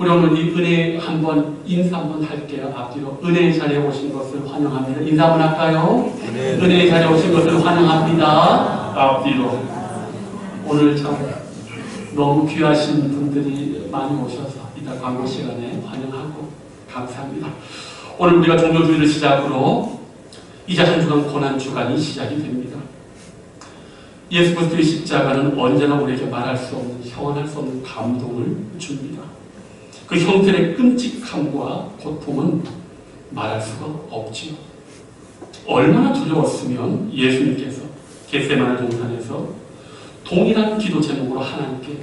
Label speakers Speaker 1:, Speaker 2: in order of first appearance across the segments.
Speaker 1: 우리 오늘 이 은혜 한번 인사 한번 할게요. 앞뒤로 은혜의 자리에 오신 것을 환영합니다. 인사 한번 할까요?
Speaker 2: 네.
Speaker 1: 은혜의 자리에 오신 것을 환영합니다. 앞뒤로 오늘 참 너무 귀하신 분들이 많이 오셔서 이따 광고 시간에 환영하고 감사합니다. 오늘 우리가 종교주의를 시작으로 이제 한 주간 고난 주간이 시작이 됩니다. 예수 그리스도의 십자가는 언제나 우리에게 말할 수 없는 형언할 수 없는 감동을 줍니다. 그 형들의 끔찍함과 고통은 말할 수가 없지요. 얼마나 두려웠으면 예수님께서 겟세마네 동산에서 동일한 기도 제목으로 하나님께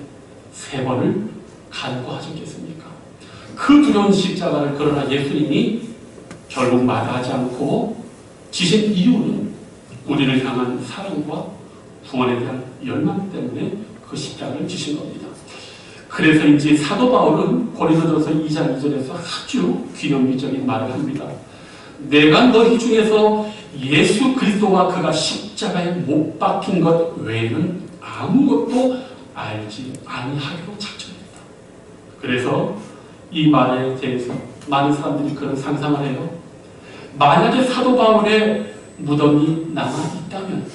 Speaker 1: 세 번을 간구하셨겠습니까? 그 두려운 십자가를 그러나 예수님이 결국 마다하지 않고 지신 이유는 우리를 향한 사랑과 구원에 대한 열망 때문에 그 십자가를 지신 겁니다. 그래서인지 사도 바울은 고린도전서 2장 2절에서 아주 기념비적인 말을 합니다. 내가 너희 중에서 예수 그리스도와 그가 십자가에 못 박힌 것 외에는 아무것도 알지 아니하기로 작정했다. 그래서 이 말에 대해서 많은 사람들이 그런 상상을 해요. 만약에 사도 바울의 무덤이 남아 있다면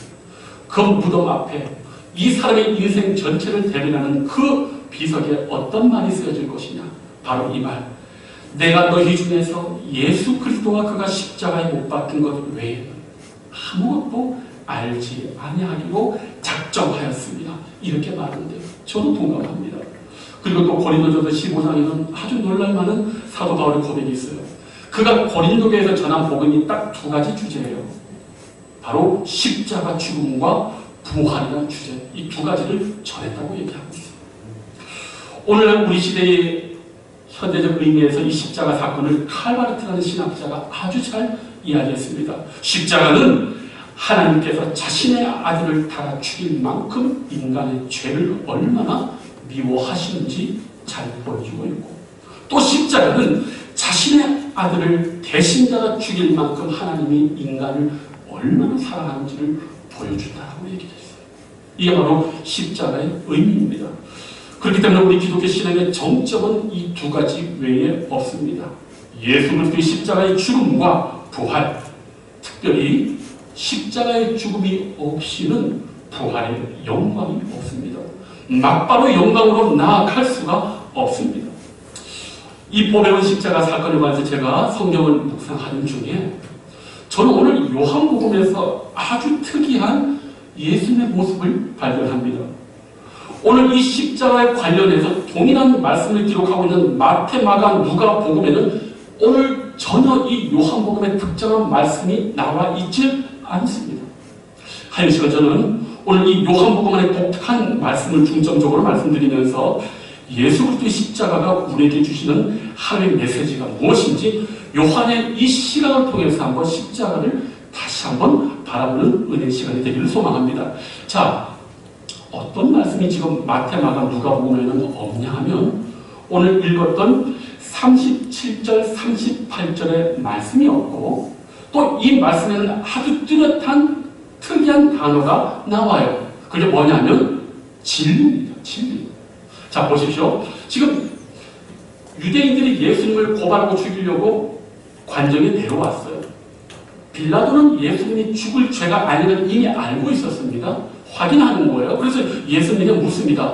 Speaker 1: 그 무덤 앞에 이 사람의 인생 전체를 대변하는 그 비석에 어떤 말이 쓰여질 것이냐? 바로 이 말. 내가 너희 중에서 예수 그리스도와 그가 십자가에 못 박힌 것 외에는 아무것도 알지 아니하기로 작정하였습니다. 이렇게 말하는데요. 저도 동감합니다. 그리고 또 고린도전서 15장에는 아주 놀랄만한 사도 바울의 고백이 있어요. 그가 고린도교에서 전한 복음이 딱 두 가지 주제예요. 바로 십자가 죽음과 부활이라는 주제 이 두 가지를 전했다고 얘기하고 있어요. 오늘 우리 시대의 현대적 의미에서 이 십자가 사건을 칼바르트라는 신학자가 아주 잘 이야기했습니다. 십자가는 하나님께서 자신의 아들을 달아 죽일 만큼 인간의 죄를 얼마나 미워하시는지 잘 보여주고 있고 또 십자가는 자신의 아들을 대신 달아 죽일 만큼 하나님이 인간을 얼마나 사랑하는지를 보여준다고 얘기했어요. 이게 바로 십자가의 의미입니다. 그렇기 때문에 우리 기독교 신앙의 정점은 이 두 가지 외에 없습니다. 예수 그리스도의 십자가의 죽음과 부활, 특별히 십자가의 죽음이 없이는 부활의 영광이 없습니다. 막바로 영광으로 나아갈 수가 없습니다. 이 보배원 십자가 사건에 관해서 제가 성경을 묵상하는 중에 저는 오늘 요한복음에서 아주 특이한 예수님의 모습을 발견합니다. 오늘 이 십자가에 관련해서 동일한 말씀을 기록하고 있는 마태, 마가, 누가 복음에는 오늘 전혀 이 요한복음의 특정한 말씀이 나와 있지 않습니다. 하여튼 저는 오늘 이 요한복음 안의 독특한 말씀을 중점적으로 말씀드리면서 예수 그리스도의 십자가가 우리에게 주시는 하나님의 메시지가 무엇인지 요한의 이 시간을 통해서 한번 십자가를 다시 한번 바라보는 은혜 시간이 되기를 소망합니다. 자, 어떤 말씀이 지금 마테마가 누가복음에는 없냐 하면 오늘 읽었던 37절, 38절의 말씀이 없고 또 이 말씀에는 아주 뚜렷한 특이한 단어가 나와요. 그게 뭐냐면 진리입니다. 진리. 자 보십시오. 지금 유대인들이 예수님을 고발하고 죽이려고 관정에 내려왔어요. 빌라도는 예수님이 죽을 죄가 아니라는 이미 알고 있었습니다. 확인하는 거예요. 그래서 예수님에게 묻습니다.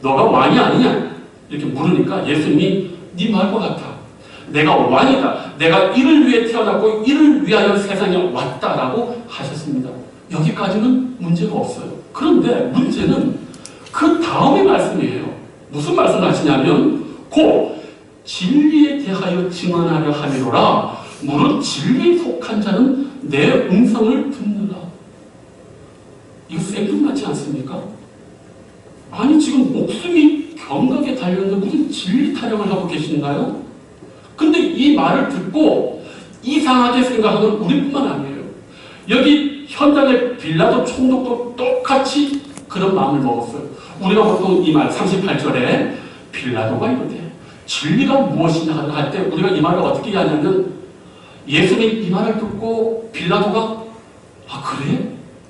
Speaker 1: 너가 왕이 아니냐? 이렇게 물으니까 예수님이 네말것 같아. 내가 왕이다. 내가 이를 위해 태어났고 이를 위하여 세상에 왔다라고 하셨습니다. 여기까지는 문제가 없어요. 그런데 문제는 그 다음의 말씀이에요. 무슨 말씀을 하시냐면 고 진리에 대하여 증언하려 함이로라. 무릇 진리에 속한 자는 내 음성을 듣느 라. 이거 생뚱맞지 않습니까? 아니 지금 목숨이 경각에 달렸는데 무슨 진리 타령을 하고 계신가요? 근데 이 말을 듣고 이상하게 생각하는 우리뿐만 아니에요. 여기 현장의 빌라도 총독도 똑같이 그런 마음을 먹었어요. 우리가 보통 이 말 38절에 빌라도가 이러대. 진리가 무엇이냐 할 때 우리가 이 말을 어떻게 하냐면 예수님 이 말을 듣고 빌라도가 아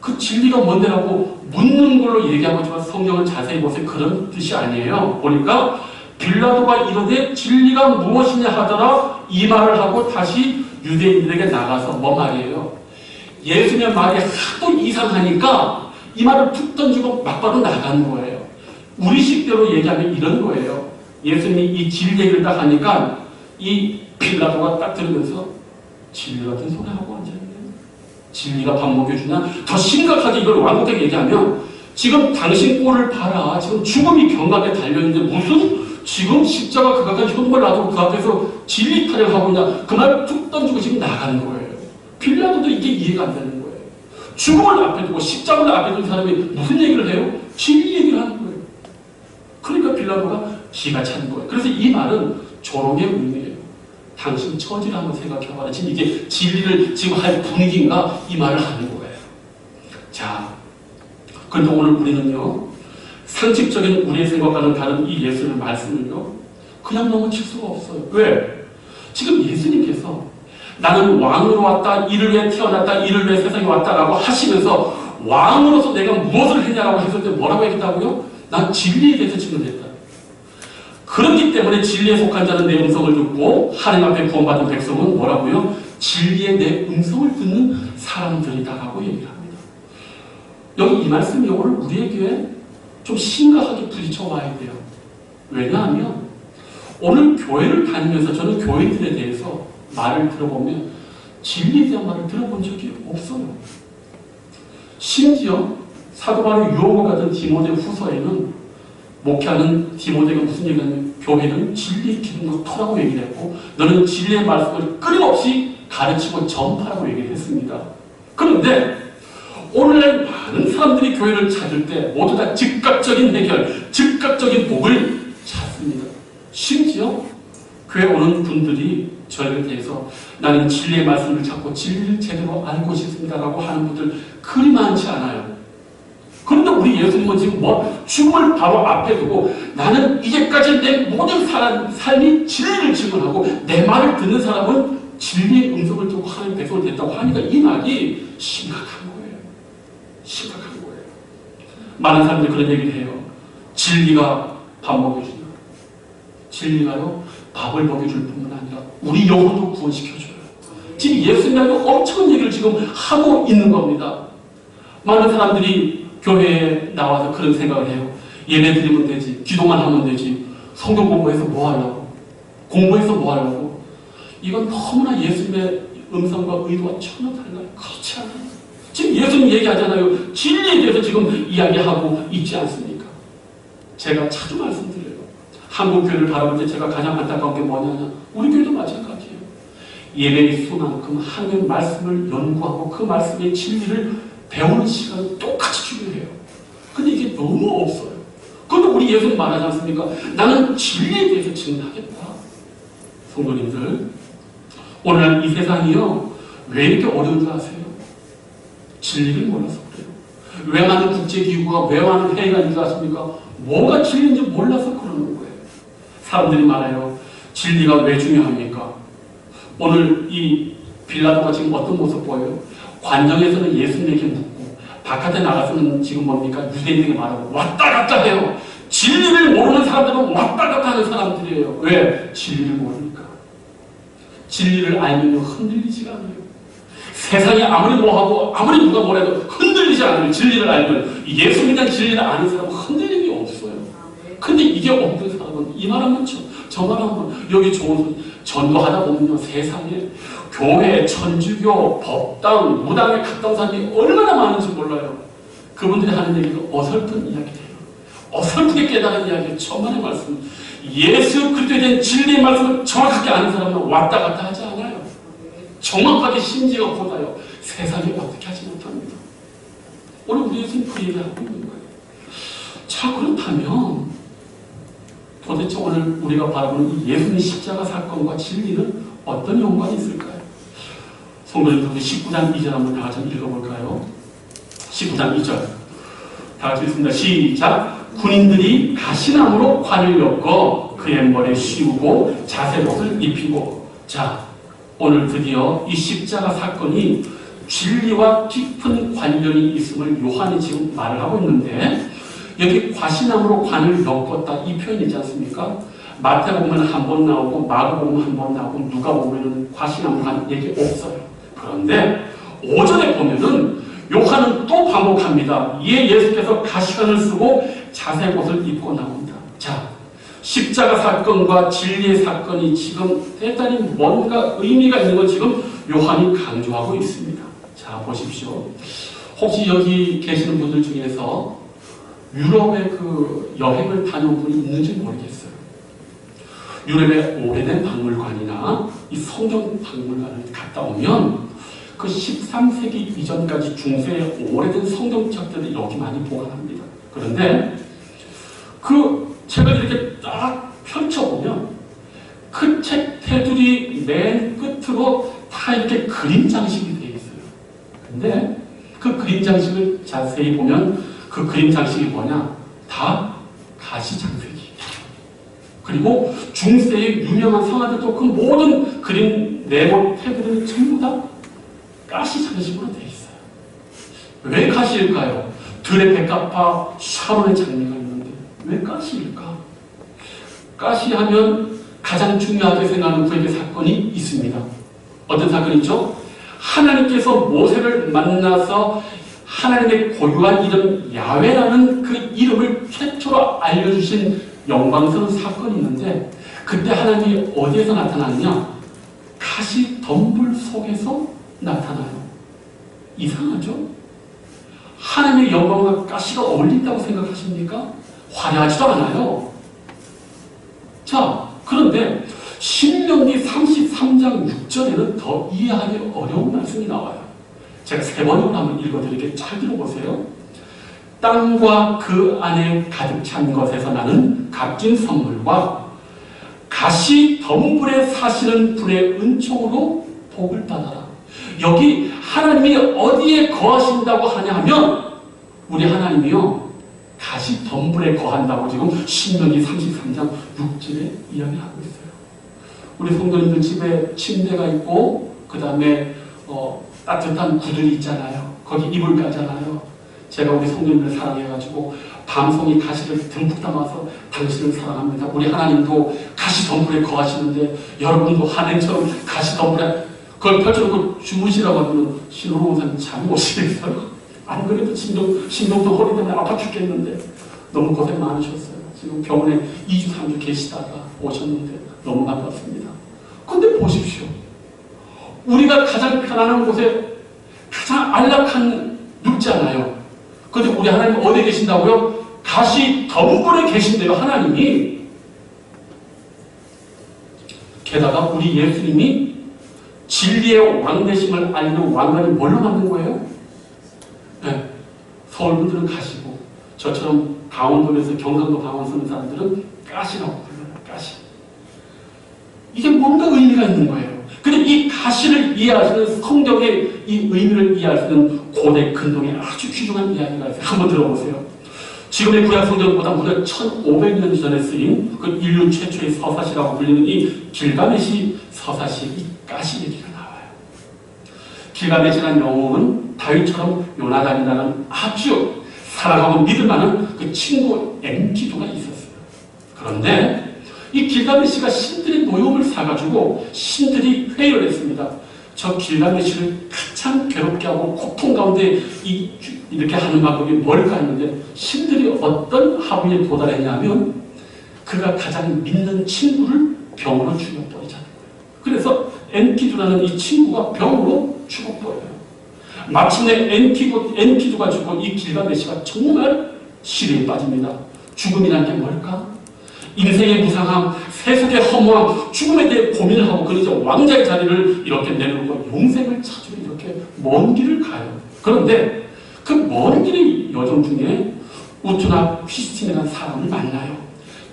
Speaker 1: 그 진리가 뭔데라고 묻는 걸로 얘기하고 있지만 성경을 자세히 보세요. 그런 뜻이 아니에요. 보니까 빌라도가 이르되 진리가 무엇이냐 하더라 이 말을 하고 다시 유대인들에게 나가서 뭐 말이에요? 예수님의 말이 하도 이상하니까 이 말을 툭 던지고 막바로 나가는 거예요. 우리식대로 얘기하면 이런 거예요. 예수님이 이 진리 얘기를 딱 하니까 이 빌라도가 딱 들으면서 진리 같은 소리 하고 앉아있네. 진리가 밥 먹여주냐? 더 심각하게 이걸 완곡하게 얘기하면 지금 당신 꼴을 봐라. 지금 죽음이 경각에 달려있는데 무슨 지금 십자가 그 가까이 현금을 놔두고 그 앞에서 진리 타령하고 있냐? 그말툭 던지고 지금 나가는 거예요. 빌라도도 이게 이해가 안 되는 거예요. 죽음을 앞에 두고 십자가를 앞에 둔 사람이 무슨 얘기를 해요? 진리 얘기를 하는 거예요. 그러니까 빌라도가 기가 차는 거예요. 그래서 이 말은 조롱의 의미예요. 당신 처지를 한번 생각해봐라. 지금 이게 진리를 지금 할 분위기인가 이 말을 하는 거예요. 자, 그런데 오늘 우리는요, 상식적인 우리의 생각과는 다른 이 예수님의 말씀을요, 그냥 넘어칠 수가 없어요. 왜? 지금 예수님께서 나는 왕으로 왔다, 이를 위해 태어났다, 이를 위해 세상에 왔다라고 하시면서 왕으로서 내가 무엇을 했냐라고 했을 때 뭐라고 했다고요? 난 진리에 대해서 증언했다. 그렇기 때문에 진리에 속한 자는 내 음성을 듣고 하나님 앞에 구원받은 백성은 뭐라고요? 진리의 내 음성을 듣는 사람들이다라고 얘기를 합니다. 여기 이 말씀이 오늘 우리에게 좀 심각하게 부딪혀 와야 돼요. 왜냐하면 오늘 교회를 다니면서 저는 교인들에 대해서 말을 들어보면 진리에 대한 말을 들어본 적이 없어요. 심지어 사도 바울 유혹과 같은 디모데 후서에는 목회하는 디모데가 무슨 얘기냐면 교회는 진리의 기둥과 터라고 얘기를 했고 너는 진리의 말씀을 끊임없이 가르치고 전파라고 얘기를 했습니다. 그런데 오늘날 많은 사람들이 교회를 찾을 때 모두 다 즉각적인 해결, 즉각적인 복을 찾습니다. 심지어 교회 오는 분들이 저에게 대해서 나는 진리의 말씀을 찾고 진리를 제대로 알고 싶습니다라고 하는 분들 그리 많지 않아요. 우리 예수님은 지금 뭐 죽음을 바로 앞에 두고 나는 이제까지 내 모든 사람, 삶이 진리를 증언하고 내 말을 듣는 사람은 진리의 음성을 듣고 하나님 백성을 됐다고 하니까 이 말이 심각한 거예요. 심각한 거예요. 많은 사람들이 그런 얘기를 해요. 진리가 밥 먹여주냐. 진리가요, 밥을 먹여줄 뿐만 아니라 우리 영혼도 구원시켜줘요. 지금 예수님하고 엄청난 얘기를 지금 하고 있는 겁니다. 많은 사람들이 교회에 나와서 그런 생각을 해요. 예배 드리면 되지. 기도만 하면 되지. 성경 공부해서 뭐 하려고. 공부해서 뭐 하려고. 이건 너무나 예수님의 음성과 의도와 전혀 달라요. 그렇지 않아요. 지금 예수님 얘기하잖아요. 진리에 대해서 지금 이야기하고 있지 않습니까? 제가 자주 말씀드려요. 한국 교회를 바라볼 때 제가 가장 안타까운 게 뭐냐면 우리 교회도 마찬가지예요. 예배의 수만큼 하나님의 말씀을 연구하고 그 말씀의 진리를 배우는 시간은 똑같이 중요해요. 근데 이게 너무 없어요. 그런데 우리 예수님 말하지 않습니까? 나는 진리에 대해서 증언하겠다. 성도님들, 오늘 이 세상이요, 왜 이렇게 어려운 줄 아세요? 진리를 몰라서 그래요. 왜 많은 국제기구가, 왜 많은 회의가 있는 줄 아십니까? 뭐가 진리인지 몰라서 그러는 거예요. 사람들이 말해요. 진리가 왜 중요합니까? 오늘 이 빌라도가 지금 어떤 모습 보여요? 관정에서는 예수님에게 묻고 바깥에 나가서는 지금 뭡니까? 유대인에게 말하고 왔다 갔다 해요. 진리를 모르는 사람들은 왔다 갔다 하는 사람들이에요. 왜? 진리를 모르니까. 진리를 알면 흔들리지가 않아요. 세상이 아무리 뭐하고 아무리 누가 뭐래도 흔들리지 않아요. 진리를 알면 예수님에 대한 진리를 아는 사람은 흔들림이 없어요. 근데 이게 없는 사람은 이 말하면 저, 저 말하면 여기 좋은 소리 전도하다 보면요 세상에 교회, 천주교, 법당, 무당에 갔던 사람이 얼마나 많은지 몰라요. 그분들이 하는 얘기가 어설픈 이야기예요. 어설프게 깨달은 이야기예요. 천만의 말씀. 예수 그리스도에 대한 진리의 말씀을 정확하게 아는 사람은 왔다 갔다 하지 않아요. 정확하게 심지가 보다요. 세상에 어떻게 하지 못합니다. 오늘 우리 예수님 그 얘기하고 있는 거예요. 자 그렇다면 도대체 오늘 우리가 바라보는 이 예수님 십자가 사건과 진리는 어떤 연관이 있을까요? 성도님들 19장 2절 한번 다 같이 읽어볼까요? 19장 2절 다 같이 읽습니다. 시작 군인들이 가시나무로 관을 엮어 그의 머리에 씌우고 자세옷을 입히고 자 오늘 드디어 이 십자가 사건이 진리와 깊은 관련이 있음을 요한이 지금 말을 하고 있는데 여기 과시나무로 관을 엮었다 이 표현이지 않습니까? 마태복음은 한 번 나오고 마가복음 한번 나오고 누가 보면은 과시나무한 얘기 없어요. 그런데 오전에 보면은 요한은 또 반복합니다. 이에 예수께서 가시관을 쓰고 자색 옷을 입고 나온다. 자, 십자가 사건과 진리의 사건이 지금 대단히 뭔가 의미가 있는 걸 지금 요한이 강조하고 있습니다. 자, 보십시오. 혹시 여기 계시는 분들 중에서 유럽에 그 여행을 다녀온 분이 있는지 모르겠어요. 유럽의 오래된 박물관이나 이 성경 박물관을 갔다 오면 그 13세기 이전까지 중세의 오래된 성경 책들을 여기 많이 보관합니다. 그런데 그 책을 이렇게 딱 펼쳐보면 그 책 테두리 맨 끝으로 다 이렇게 그림 장식이 되어 있어요. 근데 그 그림 장식을 자세히 보면 그 그림 장식이 뭐냐? 다 가시 장색이. 그리고 중세의 유명한 성화들도 그 모든 그림 네모 테두리는 전부 다 가시 장식으로 되어 있어요. 왜 가시일까요? 들의 백합화 샤론의 장미가 있는데 왜 가시일까? 가시하면 가장 중요하게 생각하는 구약의 사건이 있습니다. 어떤 사건이죠? 하나님께서 모세를 만나서 하나님의 고유한 이름 야외라는 그 이름을 최초로 알려주신 영광스러운 사건이 있는데 그때 하나님이 어디에서 나타났냐? 가시 덤불 속에서 나타나요. 이상하죠? 하나님의 영광과 가시가 어울린다고 생각하십니까? 화려하지도 않아요. 자, 그런데 신명기 33장 6절에는 더 이해하기 어려운 말씀이 나와요. 제가 세 번으로 한번 읽어드릴게요. 잘 들어보세요. 땅과 그 안에 가득 찬 것에서 나는 값진 선물과 가시 덤불에 사시는 분의 은총으로 복을 받아라. 여기 하나님이 어디에 거하신다고 하냐 하면 우리 하나님이요 가시 덤불에 거한다고 지금 신명기 33장 6절에 이야기하고 있어요. 우리 성도님들 집에 침대가 있고 그 다음에 어, 따뜻한 구들이 있잖아요. 거기 이불 까잖아요. 제가 우리 성도님들 사랑해가지고 방송이 가시를 듬뿍 담아서 당신을 사랑합니다. 우리 하나님도 가시 덤불에 거하시는데 여러분도 하나님처럼 가시 덤불에 그걸 펼쳐놓고 주무시라고 하면 신호로운사님 잠이 오시겠어요? 안 그래도 신동, 신동도 허리 때문에 아파 죽겠는데 너무 고생 많으셨어요. 지금 병원에 2주, 3주 계시다가 오셨는데 너무 반갑습니다. 근데 보십시오. 우리가 가장 편안한 곳에 가장 안락한 눕잖아요. 근데 우리 하나님 어디에 계신다고요? 가시 덤불에 계신대요, 하나님이. 게다가 우리 예수님이 진리의 왕 되심을 알리는 왕관이 뭘로 만든 거예요? 네. 서울 분들은 가시고 저처럼 강원도에서 경상도 강원 쓰는 사람들은 가시라고 불러요. 가시. 이게 뭔가 의미가 있는 거예요. 근데 이 가시를 이해하시는 성경의 이 의미를 이해할 수 있는 고대 근동의 아주 귀중한 이야기가 있어요. 한번 들어보세요. 지금의 구약 성경보다 무려 1500년 전에 쓰인 그 인류 최초의 서사시라고 불리는 이 길가메시 서사시의 이 가시 얘기가 나와요. 길가메시라는 영웅은 다윗처럼 요나단이라는 아주 사랑하고 믿을 만한 그 친구 엔키두가 있었어요. 그런데 이 길가메시가 신들의 노용을 사가지고 신들이 회의를 했습니다. 저 길가메시를 가장 괴롭게 하고 고통 가운데 이, 이렇게 하는 방법이 뭘까 했는데 신들이 어떤 합의에 도달했냐면 그가 가장 믿는 친구를 병으로 죽여버리자는 거예요. 그래서 엔키두라는 이 친구가 병으로 죽어버려요. 마침내 엔키두, 엔키두가 죽고 이 길가메시가 정말 시리에 빠집니다. 죽음이란 게 뭘까? 인생의 무상함, 세속의 허무함, 죽음에 대해 고민을 하고 이제 왕자의 자리를 이렇게 내놓고 용생을 찾으러 이렇게 먼 길을 가요. 그런데 그 먼 길의 여정 중에 우투나 퀴스틴이라는 사람을 만나요.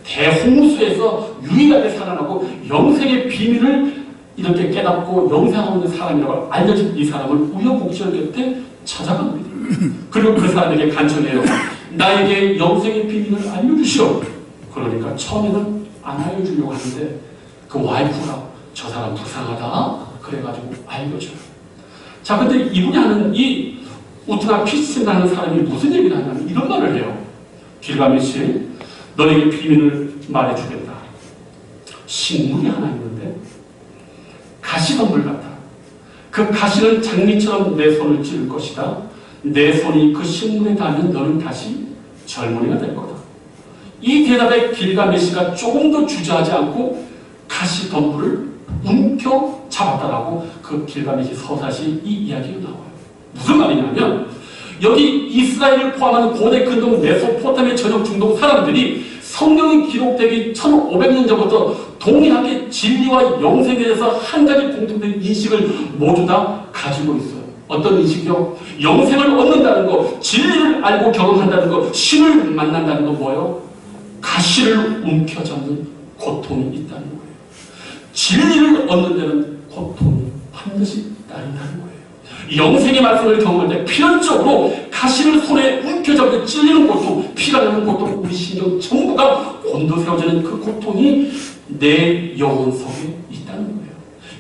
Speaker 1: 대홍수에서 유일하게 살아나고 영생의 비밀을 이렇게 깨닫고 영생하고 있는 사람이라고 알려진 이 사람을 우여곡절 끝에 찾아갑니다. 그리고 그 사람에게 간청해요. 나에게 영생의 비밀을 알려주시오. 그러니까 처음에는 안 알려주려고 하는데 그 와이프가 저 사람 불쌍하다 그래가지고 알려줘요. 자 근데 이분이 하는 이 우트나 피스라는 사람이 무슨 얘기를 하냐면 이런 말을 해요. 길가메시 너에게 비밀을 말해주겠다. 식물이 하나 있는데 가시덤불 같아. 그 가시는 장미처럼 내 손을 찌를 것이다. 내 손이 그 식물에 닿으면 너는 다시 젊은이가 될 거다. 이 대답에 길가메시가 조금도 주저하지 않고 가시 덤불을 움켜 잡았다라고 그 길가메시 서사시 이 이야기가 나와요. 무슨 말이냐면 여기 이스라엘을 포함한 고대 근동 메소포타미아 전역 중동 사람들이 성경이 기록되기 1500년 전부터 동일하게 진리와 영생에 대해서 한 가지 공통된 인식을 모두 다 가지고 있어요. 어떤 인식이요? 영생을 얻는다는 거, 진리를 알고 결혼한다는 거, 신을 만난다는 거 뭐예요? 가시를 움켜잡는 고통이 있다는 거예요. 진리를 얻는 데는 고통이 반드시 따른다는 거예요. 영생의 말씀을 경험할 때 필연적으로 가시를 손에 움켜잡고 찔리는 고통, 피가 나는 고통, 우리 신경 전부가 곤두세워지는 그 고통이 내 영혼 속에 있다는 거예요.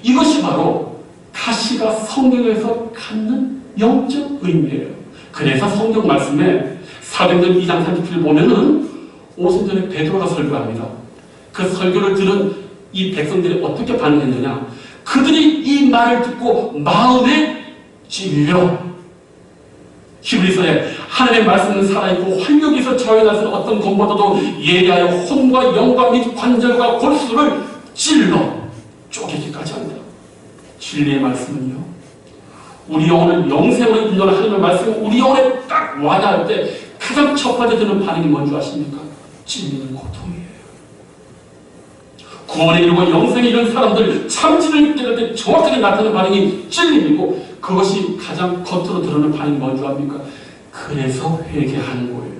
Speaker 1: 이것이 바로 가시가 성경에서 갖는 영적 의미예요. 그래서 성경 말씀에 사도행전 2장 30절 보면은 오순 전에 베드로가 설교합니다. 그 설교를 들은 이 백성들이 어떻게 반응했느냐? 그들이 이 말을 듣고 마음에 찔려 히브리서에 하나님의 말씀은 살아있고 활력에서 저해나서 어떤 것보다도 예리하여 혼과 영과 및 관절과 골수를 찔러 쪼개기까지 합니다. 진리의 말씀은요. 우리 영혼을 영생으로 인도하는 하나님의 말씀은 우리 영혼에 딱 와닿을 때 가장 첫 번째 드는 반응이 뭔지 아십니까? 찔리는 고통이에요. 구원에 이르고 영생에 이른 사람들 참진을 깨달을 때 정확하게 나타나는 반응이 찔림이고 그것이 가장 겉으로 드러나는 반응이 뭔지 압니까? 그래서 회개하는 거예요.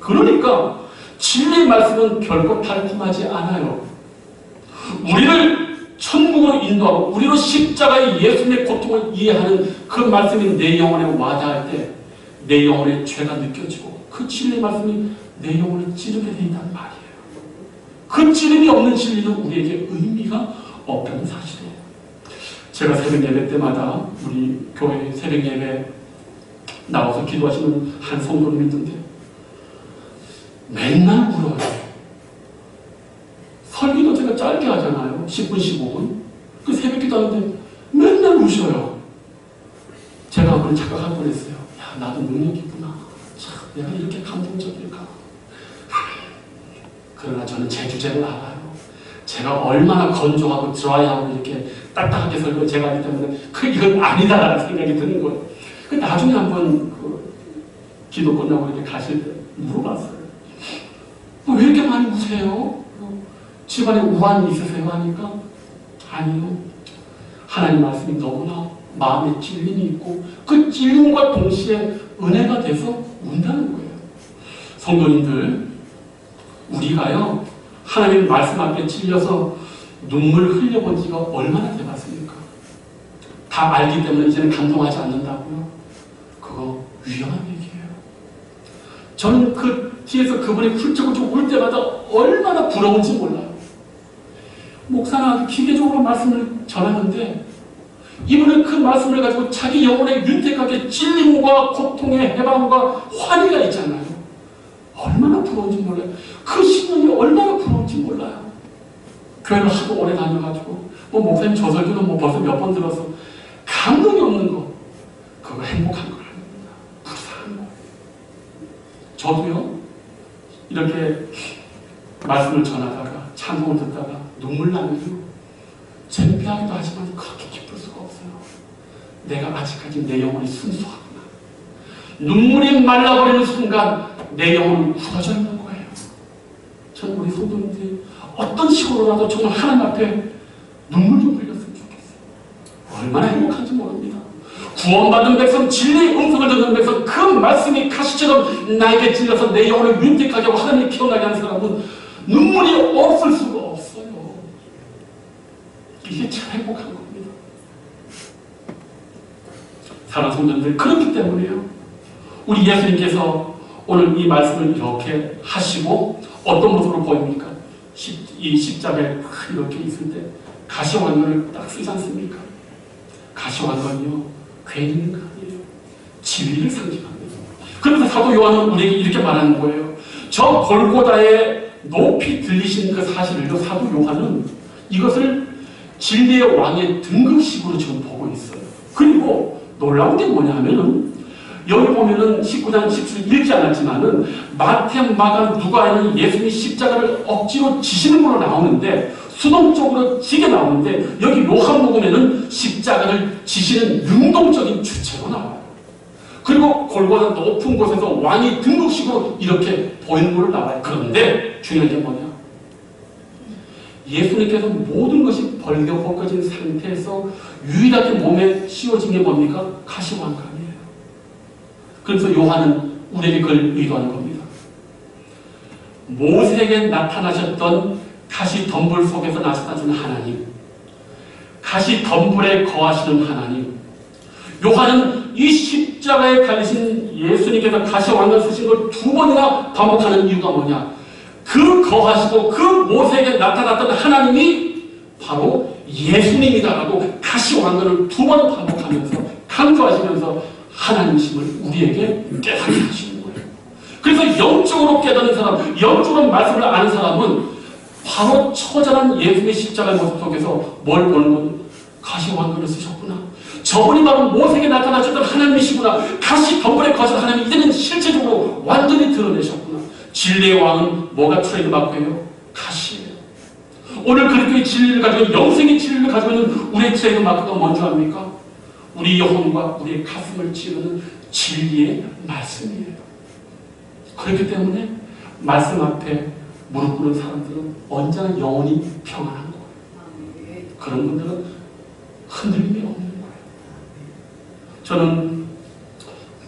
Speaker 1: 그러니까 진리의 말씀은 결코 달콤하지 않아요. 우리를 천국으로 인도하고 우리로 십자가의 예수님의 고통을 이해하는 그 말씀이 내 영혼에 와닿을 때 내 영혼의 죄가 느껴지고 그 진리의 말씀이 내 영혼을 찌르게 된다는 말이에요. 그 찌름이 없는 진리는 우리에게 의미가 없다는 사실이에요. 제가 새벽 예배 때마다 우리 교회 새벽 예배 나와서 기도하시는 한 성도님 있는데 맨날 울어요. 설교도 제가 짧게 하잖아요. 10분, 15분. 그 새벽 기도하는데 맨날 우셔요. 제가 그걸 착각할 뻔했어요. 야, 나도 능력이구나. 참, 내가 이렇게 감동적일까. 그러나 저는 제 주제를 알아요. 제가 얼마나 건조하고 드라이하고 이렇게 딱딱하게 설교 제가 하기 때문에 그 이건 아니다라는 생각이 드는 거예요. 그 나중에 한번 그 기도 끝나고 이렇게 가실 때 물어봤어요. 어, 왜 이렇게 많이 우세요? 어, 집안에 우환이 있으세요? 하니까 아니요. 하나님 말씀이 너무나 마음에 찔림이 있고 그 찔림과 동시에 은혜가 돼서 운다는 거예요. 성도님들 우리가요 하나님 말씀 앞에 찔려서 눈물 흘려본 지가 얼마나 돼봤습니까? 다 알기 때문에 이제는 감동하지 않는다고요? 그거 위험한 얘기예요. 저는 그 뒤에서 그분이 훌쩍훌쩍 울 때마다 얼마나 부러운지 몰라요. 아주 기계적으로 말씀을 전하는데 이분은 그 말씀을 가지고 자기 영혼에 윤택하게 찔림과 고통의 해방과 환희가 있잖아요. 얼마나 부러운지 몰라요. 그 신령이 얼마나 부러운지 몰라요. 교회를 하도 오래 다녀가지고 뭐 목사님 저 설교는 뭐 벌써 몇 번 들어서 감동이 없는 거 그거 행복한 걸 아닙니다. 불쌍한 거. 저도요 이렇게 말씀을 전하다가 찬송을 듣다가 눈물 나면요 창피하기도 하지만 그렇게 기쁠 수가 없어요. 내가 아직까지 내 영혼이 순수하구나. 눈물이 말라버리는 순간 내 영혼은 굳어져 있는 거예요. 저는 우리 성도님들이 어떤 식으로라도 정말 하나님 앞에 눈물 좀 흘렸으면 좋겠어요. 얼마나 행복한지 모릅니다. 구원받은 백성, 진리의 음성을 듣는 백성, 그 말씀이 가시처럼 나에게 찔려서 내 영혼을 윤택하게 하고 하나님이 기억나게 하는 사람은 눈물이 없을 수가 없어요. 이게 참 행복한 겁니다. 사랑하는 성도님들, 그렇기 때문에요. 우리 예수님께서 오늘 이 말씀을 이렇게 하시고 어떤 모습으로 보입니까? 십, 이 십자가에 딱 이렇게 있을 때 가시왕건을 딱 쓰지 않습니까? 가시왕건이요 괜히 아니에요. 진리를 상징합니다. 그래서 사도 요한은 우리에게 이렇게 말하는 거예요. 저 골고다의 높이 들리신 그 사실을요 사도 요한은 이것을 진리의 왕의 등급식으로 지금 보고 있어요. 그리고 놀라운 게 뭐냐면은 여기 보면은 19장 17절 읽지 않았지만은 마태, 마가, 누가에는 예수님이 십자가를 억지로 지시는 걸로 나오는데 수동적으로 지게 나오는데 여기 요한복음에는 십자가를 지시는 능동적인 주체로 나와요. 그리고 골고다 높은 곳에서 왕이 등극식으로 이렇게 걸로 나와요. 그런데 중요한 게 뭐냐? 예수님께서 모든 것이 벌겨 벗겨진 상태에서 유일하게 몸에 씌워진 게 뭡니까? 가시왕감이에요. 그래서 요한은 우리에게 그걸 의도하는 겁니다. 모세에게 나타나셨던 가시 덤불 속에서 나타나신 하나님, 가시 덤불에 거하시는 하나님, 요한은 이 십자가에 달리신 예수님께서 가시 왕을 쓰신 걸 두 번이나 반복하는 이유가 뭐냐? 그 거하시고 그 모세에게 나타났던 하나님이 바로 예수님이다라고 가시 왕건을 두 번 반복하면서 강조하시면서 하나님심을 우리에게 깨닫게 하시는 거예요. 그래서 영적으로 깨닫는 사람, 영적으로 말씀을 아는 사람은 바로 처절한 예수님의 십자가의 모습 속에서 뭘 보는 건 가시 왕건을 쓰셨구나. 저분이 바로 모세에게 나타나셨던 하나님이시구나. 가시 덤불에 거하신 하나님 이제는 실체적으로 완전히 드러내셨구나. 진리의 왕은 뭐가 트레이드 마크예요? 가시예요. 오늘 그리스도의 진리를 가지고 영생의 진리를 가지고 있는 우리의 트레이드 마크가 뭔지 압니까? 우리 영혼과 우리의 가슴을 찌르는 진리의 말씀이에요. 그렇기 때문에 말씀 앞에 무릎 꿇는 사람들은 언제나 영혼이 평안한 거예요. 그런 분들은 흔들림이 없는 거예요. 저는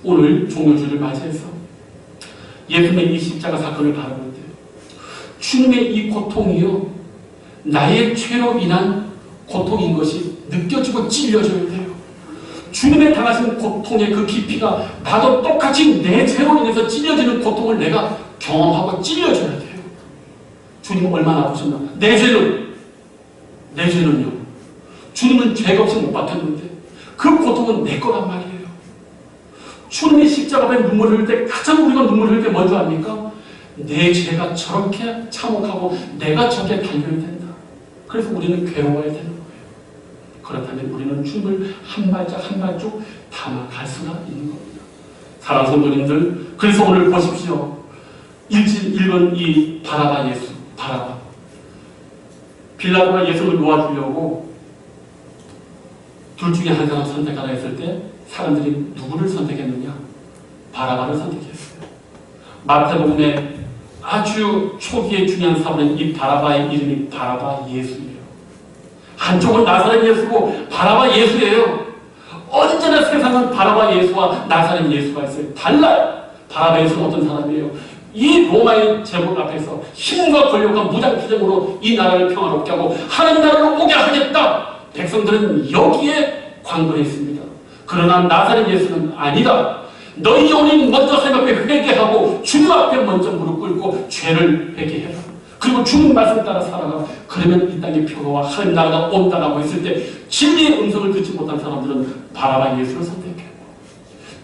Speaker 1: 오늘 종료주를 맞이해서 예수님의 이 십자가 사건을 바라볼 때 주님의 이 고통이요 나의 죄로 인한 고통인 것이 느껴지고 찔려져야 돼요. 주님의 당하신 고통의 그 깊이가 나도 똑같이 내 죄로 인해서 찔려지는 고통을 내가 경험하고 찔려져야 돼요. 주님은 얼마나 아프셨나? 내 죄는 내 죄는요. 주님은 죄가 없이 못 받았는데 그 고통은 내 거란 말이에요. 주님의 십자가에 눈물을 흘릴 때 가장 우리가 눈물을 흘릴 때 뭔지 압니까? 내 죄가 저렇게 참혹하고 내가 저게 달려야 된다. 그래서 우리는 괴로워야 거예요. 그렇다면 우리는 주님을 한 발짝 한 발짝 담아갈 수가 있는 겁니다. 사랑하는 성도님들, 그래서 오늘 보십시오. 읽지, 읽은 이 바라바 예수, 바라바. 빌라도가 예수를 놓아주려고 둘 중에 한 사람 선택하라 했을 때 사람들이 누구를 선택했느냐? 바라바를 선택했어요. 마태복음에 아주 초기에 중요한 사람은 이 바라바의 이름이 바라바 예수예요. 한쪽은 나사렛 예수고 바라바 예수예요. 언제나 세상은 바라바 예수와 나사렛 예수가 있어요. 달라요. 바라바 예수는 어떤 사람이에요? 이 로마의 제국 앞에서 힘과 권력과 무장투쟁으로 이 나라를 평화롭게 하고 하나님 나라를 오게 하겠다. 백성들은 여기에 광분했습니다. 그러나 나사렛 예수는 아니다. 너희 영혼이 먼저 앞에 회개하고 주님 앞에 먼저 무릎 꿇고 죄를 회개해라. 그리고 주님 말씀 따라 살아가. 그러면 이 땅의 평화와 하나님 나라가 온다라고 했을 때 진리의 음성을 듣지 못한 사람들은 바라바 예수를 선택했고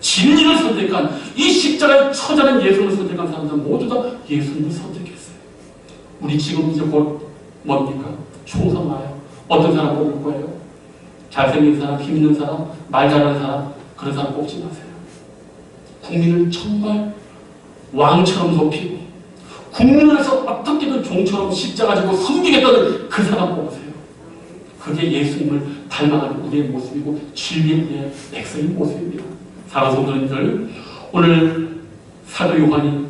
Speaker 1: 진리를 선택한 이 십자가의 처자는 예수를 선택한 사람들은 모두 다 예수님을 선택했어요. 우리 지금 이제 곧 뭡니까? 총선 와요. 어떤 사람 뽑을 거예요? 잘생긴 사람, 힘 있는 사람, 말 잘하는 사람 그런 사람 뽑지 마세요. 국민을 정말 왕처럼 높이고 국민을 해서 어떻게든 종처럼 십자가 지고 섬기겠다는 그 사람 뽑으세요. 그게 예수님을 닮아가는 우리의 모습이고 진리의 우리의 백성의 모습입니다. 사랑하는 성도님들 오늘 사도 요한이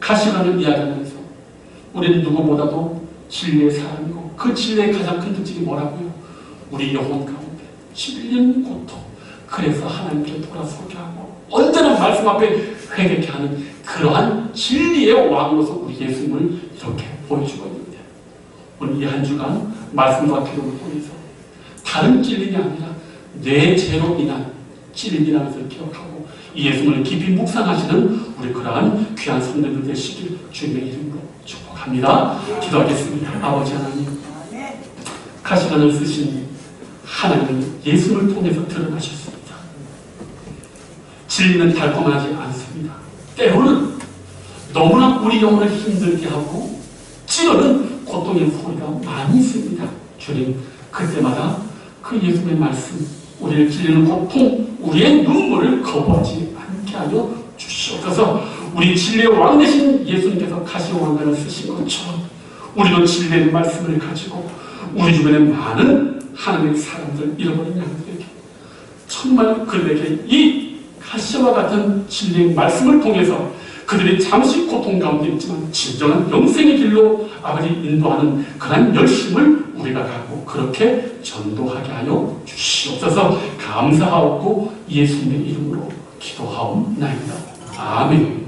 Speaker 1: 가시관을 이야기하면서 우리는 누구보다도 진리의 사람이고 그 진리의 가장 큰 특징이 뭐라고요? 우리 영혼 가운데 찔린 고통 그래서 하나님께 돌아서게 하고 언제나 말씀 앞에 회개케 하는 그러한 진리의 왕으로서 우리 예수님을 이렇게 보여주고 있는데 오늘 이 한 주간 말씀과 기도를 통해서 다른 찔림이 아니라 내 죄로 인한 찔림이라는 것을 기억하고 이 예수님을 깊이 묵상하시는 우리 그러한 귀한 성도들 되시길 주님의 이름으로 축복합니다. 기도하겠습니다. 아버지 하나님 가시관을 쓰신 하나님 예수를 통해서 드러나셨습니다. 진리는 달콤하지 않습니다. 때로는 너무나 우리 영혼을 힘들게 하고 찌르는 고통의 소리가 많이 있습니다. 주님, 그때마다 그 예수님의 말씀, 우리를 찔리는 고통, 우리의 눈물을 거부하지 않게 하여 주시옵소서. 우리 진리의 왕 되신 예수님께서 가시오 왕관을 쓰신 것처럼 우리도 진리의 말씀을 가지고 우리 주변에 많은 하나님의 사람들, 잃어버린 양들에게 정말 그들에게 이 가시와 같은 진리의 말씀을 통해서 그들이 잠시 고통 가운데 있지만 진정한 영생의 길로 아버지 인도하는 그런 열심을 우리가 갖고 그렇게 전도하게 하여 주시옵소서 감사하고 예수님의 이름으로 기도하옵나이다. 아멘.